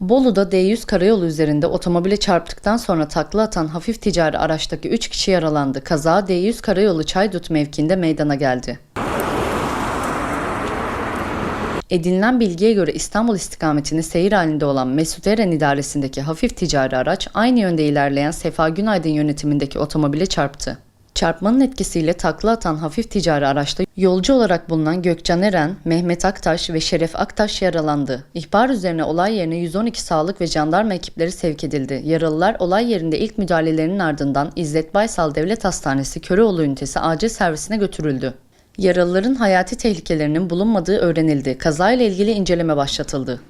Bolu'da D100 karayolu üzerinde otomobile çarptıktan sonra takla atan hafif ticari araçtaki 3 kişi yaralandı. Kaza D100 karayolu Çaydut mevkiinde meydana geldi. Edinilen bilgiye göre İstanbul istikametini seyir halinde olan Mesut Eren idaresindeki hafif ticari araç aynı yönde ilerleyen Sefa Günaydın yönetimindeki otomobile çarptı. Çarpmanın etkisiyle takla atan hafif ticari araçta yolcu olarak bulunan Gökcan Eren, Mehmet Aktaş ve Şeref Aktaş yaralandı. İhbar üzerine olay yerine 112 sağlık ve jandarma ekipleri sevk edildi. Yaralılar olay yerinde ilk müdahalelerinin ardından İzzet Baysal Devlet Hastanesi Köroğlu ünitesi acil servisine götürüldü. Yaralıların hayati tehlikelerinin bulunmadığı öğrenildi. Kazayla ilgili inceleme başlatıldı.